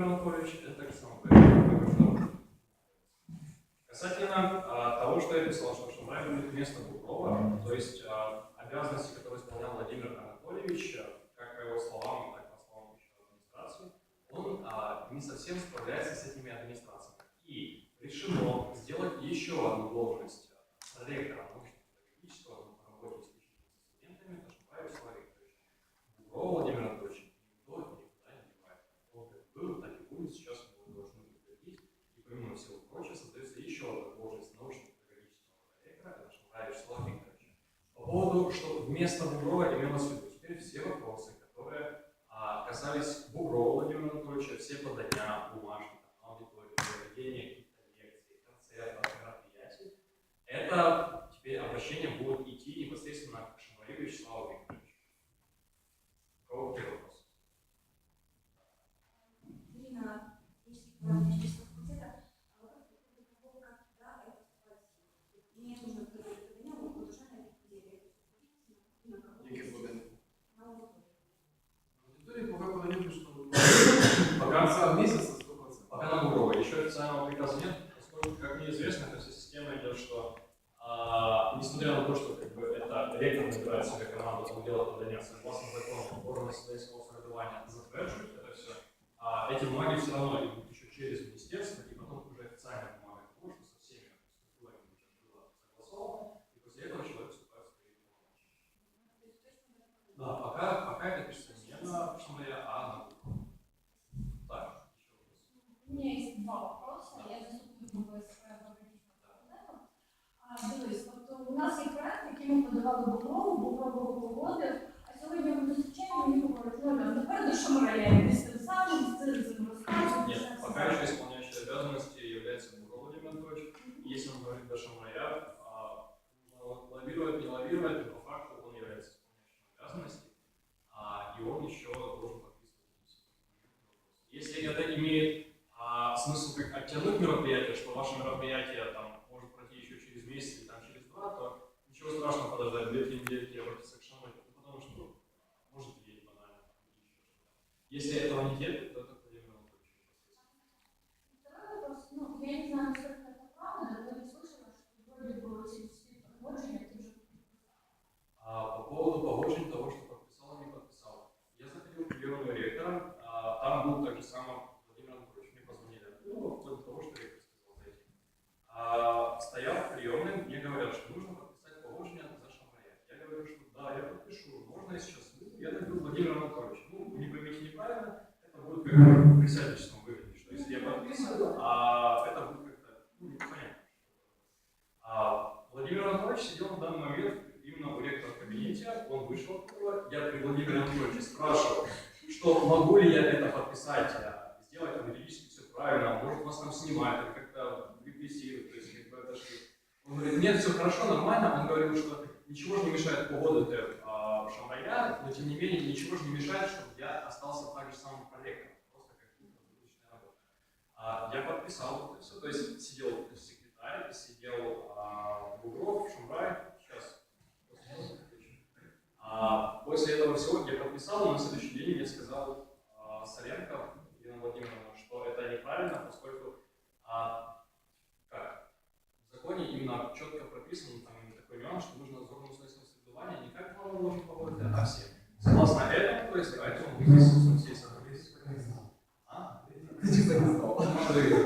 Владимир Анатольевич, это Александр Касательно а, того, что я писал, что Шамрай будет вместо Бугрова, то есть а, обязанности, которые исполнял Владимир Анатольевич, а, как по его словам, так по словам еще администрации, он а, не совсем справляется с этими администрациями. И решено сделать еще одну должность а, ректора научно-педагогического по работе исключительно с студентами, это Шамрай Вячеслав Викторович. Бугрова Владимир Анатольевич никто никуда не девает. Он как был, так и будет, сейчас мы его должны утвердить. И помимо всего прочего, создается еще одна должность научно-педагогического ректора, это Шамрай Вячеслав Викторович. Что вместо Бугрова имелось в виду, теперь все вопросы, которые а, касались Бугрова Владимира Анатольевича, все подания, бумажки, аудитории, проведения каких-то лекций, концертов, мероприятий, это теперь обращение будет идти непосредственно к Шамраю Вячеславу Викторовичу. У кого какие вопросы? Ирина, если Официального приказа нет, поскольку, как мне известно, эта вся система идет, что а, несмотря на то, что как бы, это ректор набирает себе команду, он делает подания согласно закону органа студенческого самоврядування затверджуют это все, а эти бумаги все равно идут еще через министерство, и потом уже официальная бумага того, что со всеми структурами уже было согласовано, и после этого человек вступает в свои полномочия. Да, пока, пока это пишется не на Шамрая, а на Бугрова. Так, еще вопрос. У меня есть два вопроса. Я заступник ВСП Благодійного А дивись, тобто у нас є проект, який ми подавали Бугрову, Бугров його погодив, а сьогодні ми зустрічаємо, мені говорять, ну, там, тепер до Шамарая, Приемную ректора, а, там был так же самое Владимир Анатольевич, мне позвонили оттуда, вплоть до того, что ректор сказал зайти. А, стоял в приемной, мне говорят, что нужно подписать погоджение за Шамрая. Я говорю, что да, я подпишу, можно я сейчас выйду? Я набил Владимир Анатольевич. Ну, не поймите неправильно, это будет как присягательством выглядеть, что если я подписываю, а это будет как-то, ну, непонятно. А Владимир Анатольевич сидел на данный момент именно у ректора в кабинете, он вышел оттуда, я при Владимире Анатольевиче спрашиваю, что могу ли я это подписать, а, сделать там юридически все правильно, может вас там снимать, или репрессировать, то есть как бы это. Он говорит, нет, все хорошо, нормально, он говорил, что ничего же не мешает погода а, Шамрая, но тем не менее ничего же не мешает, чтобы я остался так же самым проректором, просто как будущая работа. А, я подписал это все, то есть сидел секретарь, сидел а, Бугров, Шамрай, сейчас. А, после этого всего я подписал, но на следующий день мне сказал а, Соленко Елена Владимировна, что это неправильно, поскольку а, в законе именно четко прописан там именно такой нюанс, что нужно за органом следственного соревнования не как глава должен погодить, а все. Согласно этому, то есть поэтому вы здесь, собственно, все собрались. А? Типа не.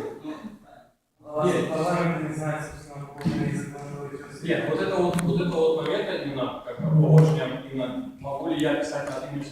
Нет. Принципа он говорит. Нет, вот это вот, вот это вот момент именно, как бы, именно, могу ли я писать от имени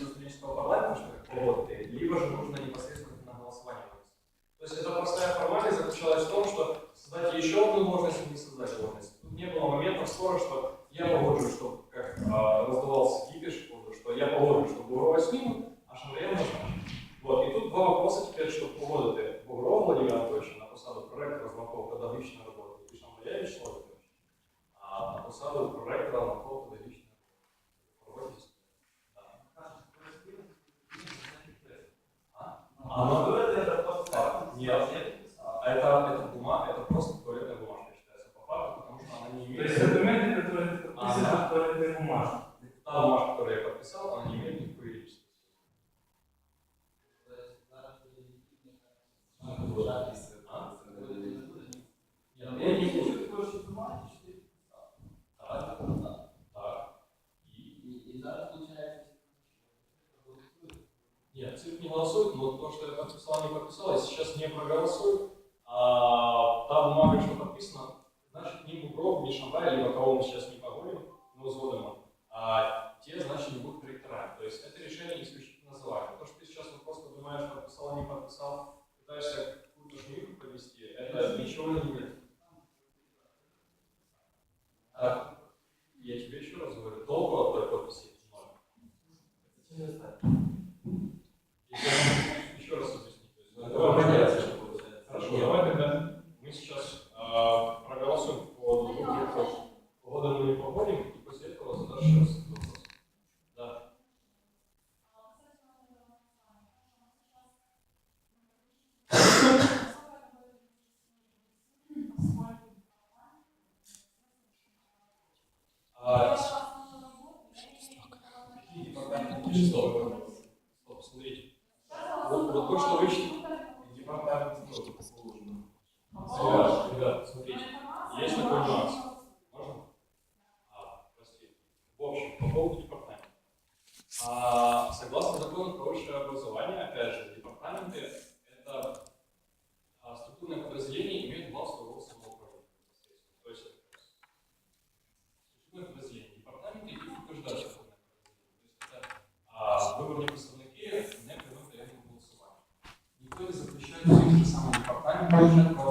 Yeah. будут притирать. То есть это решение исключительно Just thought. Motion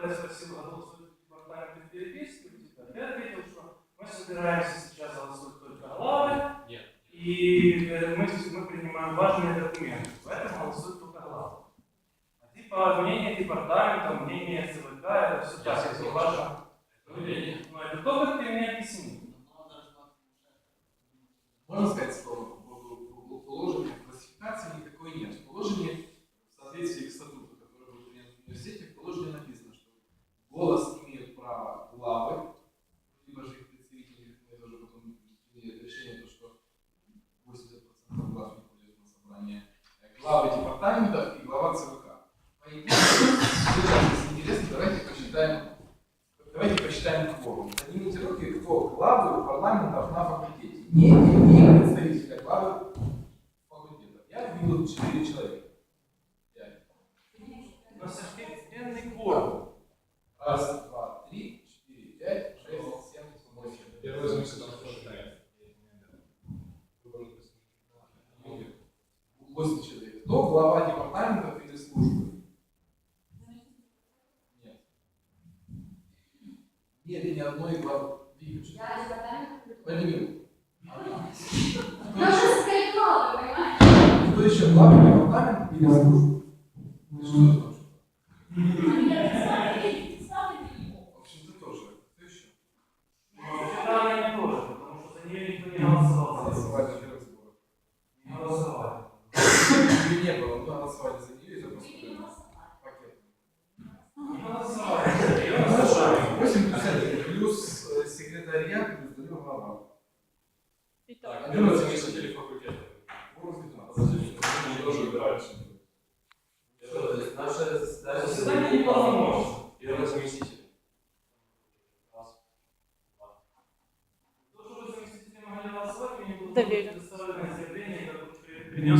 когда я спросил, а вы в департаменте переписки, я ответил, что мы собираемся главы департаментов и глава ЦВК. По идее, интересно, давайте посчитаем, давайте посчитаем кворум. Поднимите руки, кто главы парламентов на факультете. Не, не, Ну, Даже скрипнула, понимаешь? Что еще? Лапами, руками или с Ты? da Vega. Eu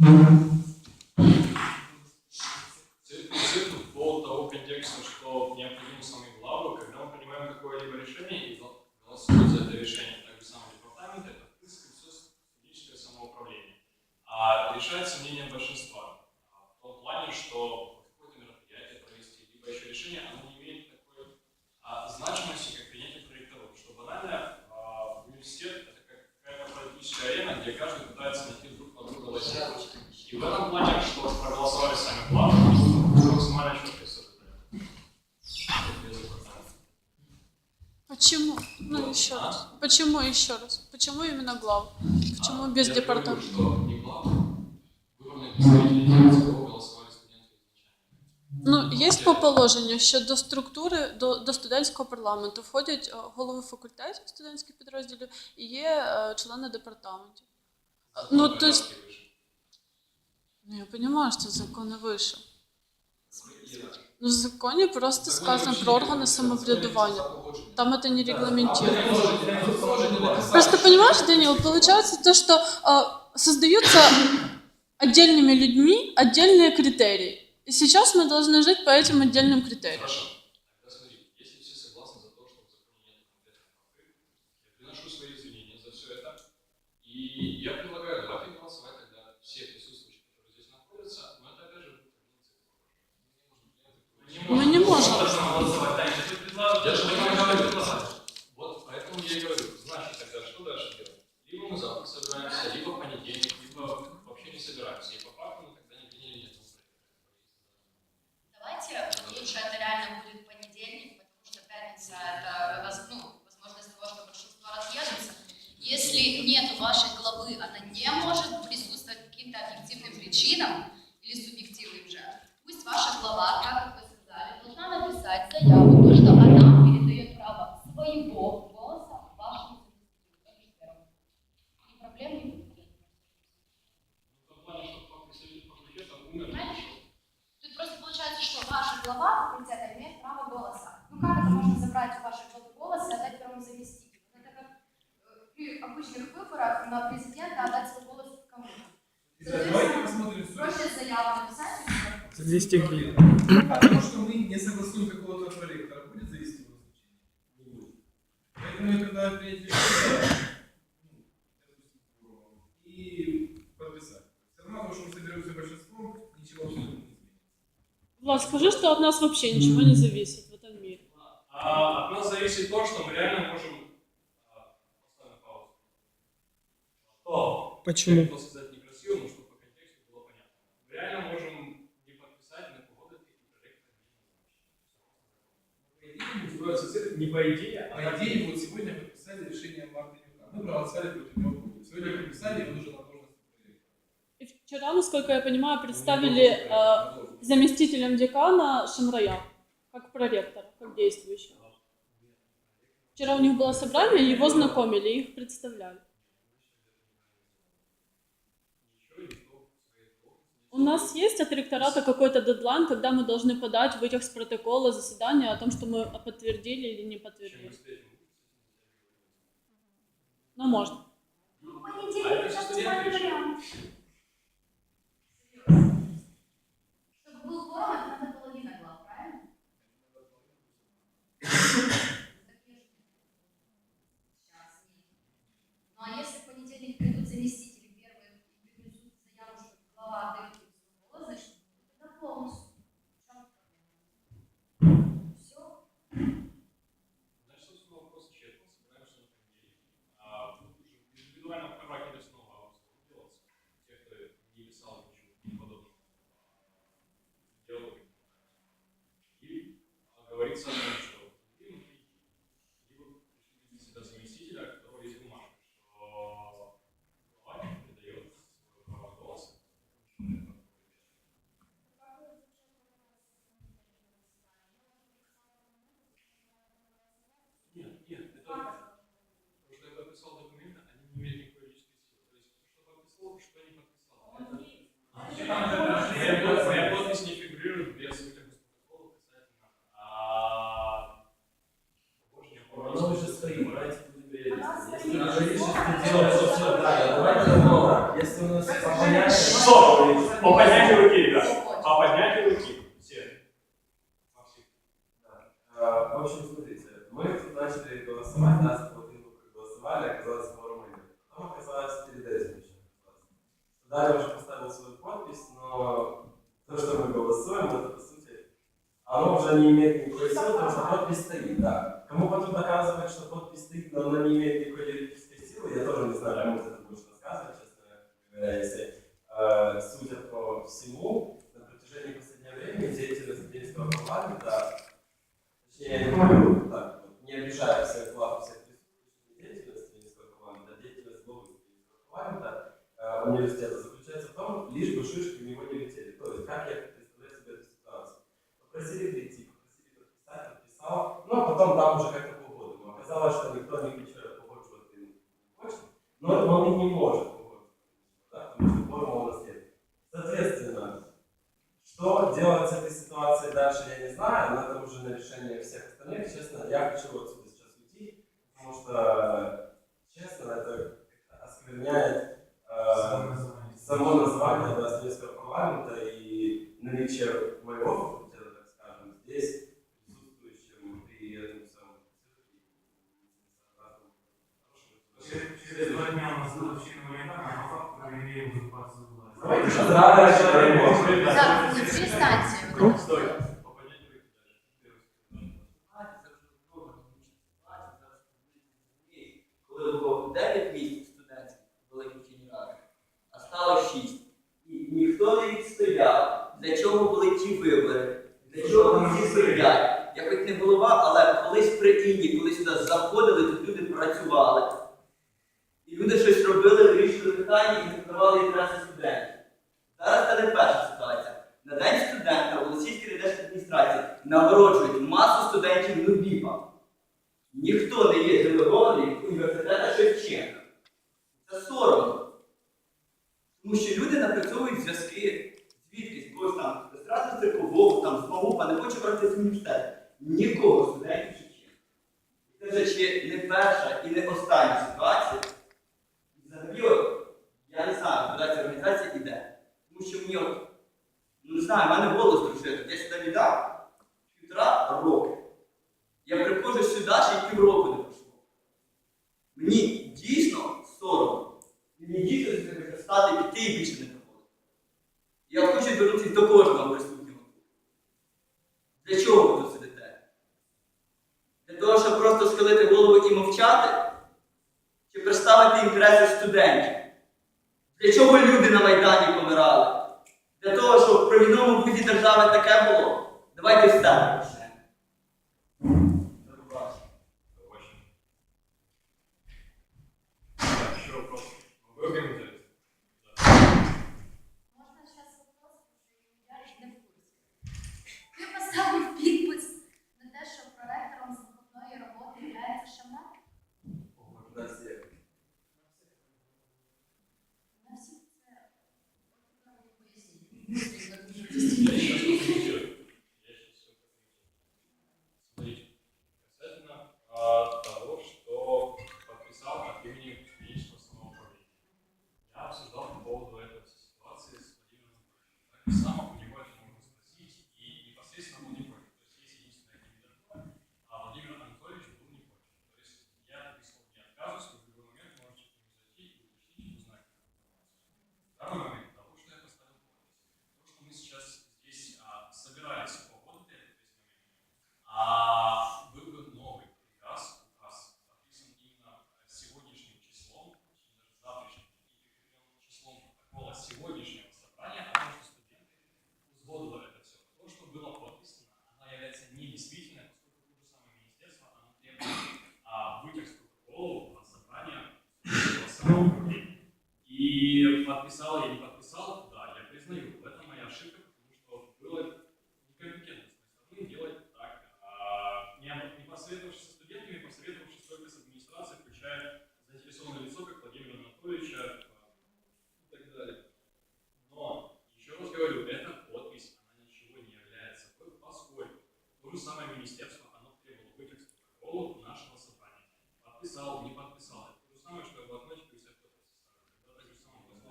Mm-hmm. И в этом плане, что проголосовали сами главы, чтобы максимально четко все Почему? Ну, еще раз. Почему еще раз? Почему именно глав? Почему без Я департамента? говорю, что не главы, выборные представители не за кого голосовали студенты изначально. Ну, є по положенню, що до структури, до, до студентського парламенту входять е, голови факультетів студентських підрозділів і є е, члени департаментів. Е, Ну, то есть, Порядки выше. ну, я розумію, що закон не вийшов. Какие рамки? Ну, в законі просто Закон сказано про написано погоджено. Там это не регламентируется. Просто что- понимаешь, Данил, получается то, что э, создаются отдельными людьми отдельные критерии. И сейчас мы должны жить по этим отдельным критериям. Хорошо. Тогда смотри, если все согласны за то, что в законе нет конкретных фактов, я приношу свои извинения за все это. И я предлагаю, давайте голосовать тогда все присутствующие, которые здесь находятся, но это опять же будет Мы не я же голосовать. Вот поэтому я и говорю, значит тогда что дальше делать? Либо мы завтра собираемся, либо в понедельник, либо вообще не собираемся. И по факту мы тогда не приняли проекта. Давайте лучше это реально будет понедельник, потому что пятница это воз- ну, возможность того, что большинство разъедутся. Если нет вашей главы, она не может присутствовать по каким-то объективным причинам или субъективным же, пусть ваша глава, как вы сказали, должна написать заяву, то, что она передает право своего голоса вашему заместителю. И проблем не будет. В том плане, что по представителю факультета умер. Понимаете? Тут просто получается, что ваша глава факультета имеет право голоса. Ну как это можно забрать у вашей главы голос и отдать первому заместителю? Это как э, при обычных выборах на президента отдать свой голос кому-то. Давайте посмотрим суть. Проще заяву написать и всё. За 200 гривен. От того, что мы не согласуем какого-то проекта, будет значение? Не будет. Поэтому я принять решение ну, и подписать. Все равно, потому что мы соберемся большинством, ничего абсолютно не изменится. Влад, скажи, что от нас вообще ничего не зависит в этом мире. А от нас зависит то, что мы реально можем... а, Поставим паузу. Кто? Почему? Я хотел сказать некрасиво, но чтобы по контексту было понятно. Мы реально можем не подписать на кого-то такие проекты По идее, мы Строятся цифры не по идее, а По идее, вот сегодня подписали решение Мартынюка. Мы проголосовали против него. Сегодня подписали, и должности проекта. И вчера, насколько я понимаю, представили э, заместителем декана Шамрая, как проректора, как действующего. Вчера у них было собрание, его знакомили, их представляли. У нас есть от ректората какой-то дедлайн, когда мы должны подать вытек с протокола заседания о том, что мы подтвердили или не подтвердили. Но можно. Ну, А понедельник это вариант. Чтобы был надо половина глав, правильно? Сейчас нет. Ну а если в понедельник придут заместители первые и принесут заяву, что глава отдает им свой голос, значит, это полностью. В чем проблема? Все. Значит, собственно, вопрос исчерпан. Собираемся на понедельник. А, тут уже индивидуально права Киля снова делаться. Те, кто не писал ничего подобного. Диалоги. И а, говорится о том, что либо либо решили себя заместителя, у которого есть бумажка, что глава передает свое право голоса. Нет, нет, это потому что я подписал документы, они не имеют никакой юридической силы. То есть, что подписал, что не подписал. Это- Там это Стоп! По поднятию руки, ребят. По поднятию руки. Все. А, В общем, смотрите, мы начали голосовать, нас по один голосовали, оказалось нет. Потом оказалось перед этим еще. Далее уже поставил свою подпись, но то, что мы голосуем, это по сути, оно уже не имеет никакой силы, потому что подпись стоит, да. Кому потом доказывать, что подпись стоит, но она не имеет никакой юридической силы, я тоже не знаю, кому это будешь рассказывать, честно говоря, если судя по всему, на протяжении последнего времени деятельность Минского парламента Точнее, я не говорю так, вот, не обижая всех глав, всех присутствующих деятельности Минского парламента, а деятельность главы Минского парламента э, университета заключается в том, лишь бы шишки в него не летели. То есть, как я представляю себе эту ситуацию. Попросили прийти, попросили подписать, подписал, ну, а потом там уже как-то погоду. Но оказалось, что никто не хочет погоджувати не хочет, но он не может погоджувати, да, потому что форма у нас нет. Соответственно, что делать с этой ситуацией дальше, я не знаю, но это уже на решение всех остальных. Честно, я хочу отсюда сейчас уйти, потому что, честно, это как-то оскверняет э, само название да, Советского парламента и наличие моего факультета, так скажем, здесь присутствующим при этом самом Через два дня у нас годовщина гуманитарная, а по факту проверяем узурпацию власти. Давайте сейчас рано начинаем. Так, не МАУПа, не хоче брати з університету. Нікого студентів Шевченка. І це вже чи не перша і не остання ситуація. Взагалі, я не знаю, куди ця організація йде. Тому що мені от, ну не знаю, в мене голос трусити. Я сюди віддав півтора роки. Я приходжу сюди, ще півроку не пройшло. Мені дійсно соромно. Мені дійсно стати піти і більше не приходити. Я хочу звернутися до кожного. Для чого ви тут сидите? Для того, щоб просто схилити голову і мовчати? Чи представити інтереси студентів? Для чого люди на Майдані помирали? Для того, щоб в провідному вузі держави таке було? Давайте з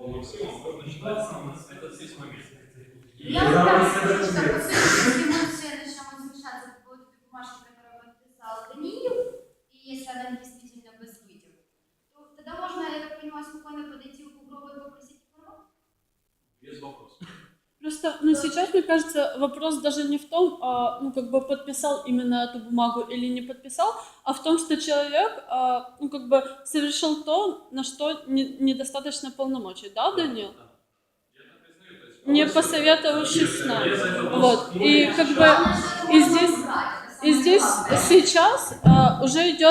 по Максима можно начинается этот весь момент. Я так скажу, что по сути, если мы все начнем возмущаться по поводу той бумажки, которую подписал Даниил, и если она действительно без вытек, то тогда можно, я так понимаю, спокойно подойти к Угрову и попросить информацию. без вопросов. Просто, ну, сейчас, мне кажется, вопрос даже не в том, а, ну, как бы подписал именно эту бумагу или не подписал, а в том, что человек, а, ну, как бы совершил то, на что не- недостаточно полномочий, да, Данил? Не посоветовавшись с нами. Вот, и как бы и здесь- И здесь сейчас а, уже идет